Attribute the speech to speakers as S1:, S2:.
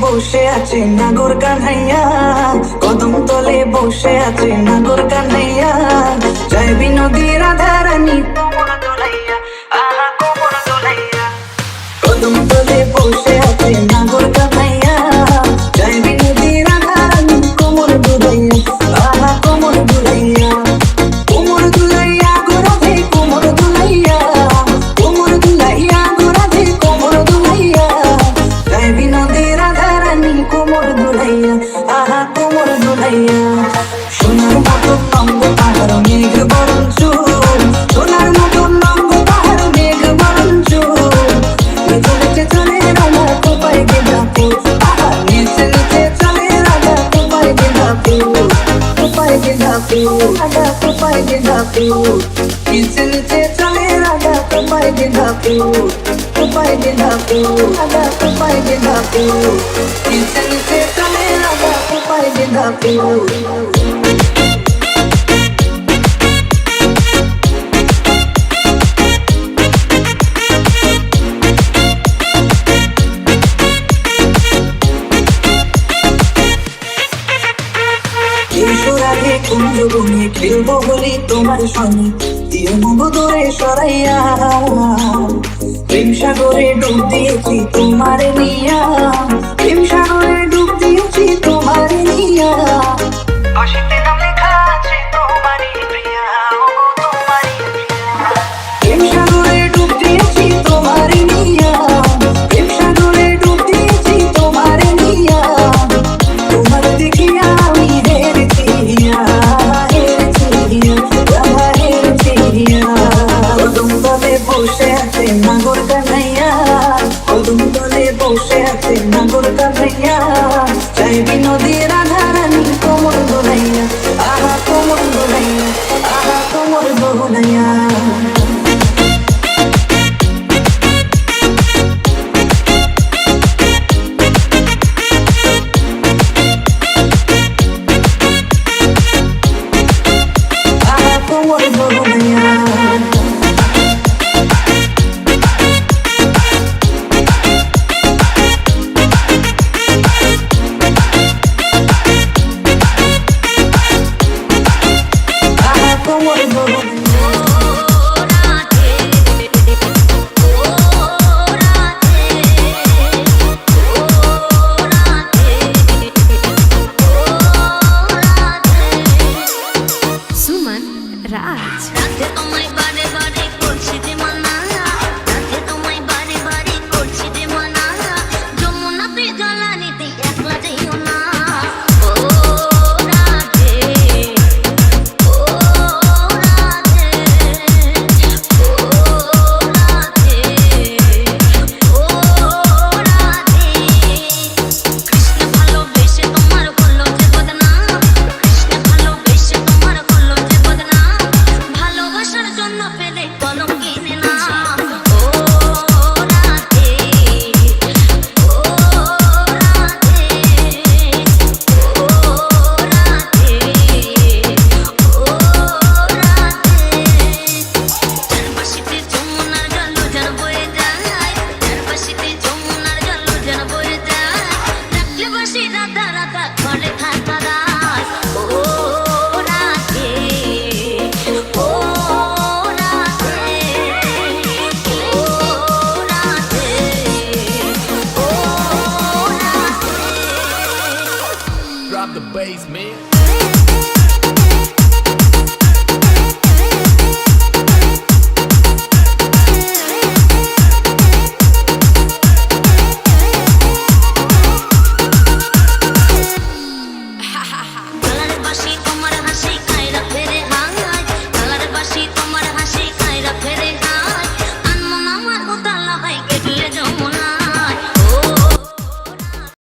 S1: বসে আছে নাগর কানাইয়া কদম তলে বসে আছে নাগর কানাইয়া জয় বিনোদী রাধা রানী কদম তলে বসে আছে fruit. Infinity time, I got to find enough fruit. To find enough fruit, I got to find enough fruit. Infinity time, I got to find enough fruit. খেলব বলি তোমার সঙ্গে দিয়ে মগো দরে সরাইয়া। প্রেম সাগরে ডুব দিয়েছি তোমার নিয়া। প্রেম সাগরে
S2: hot.
S3: drop the bass, man.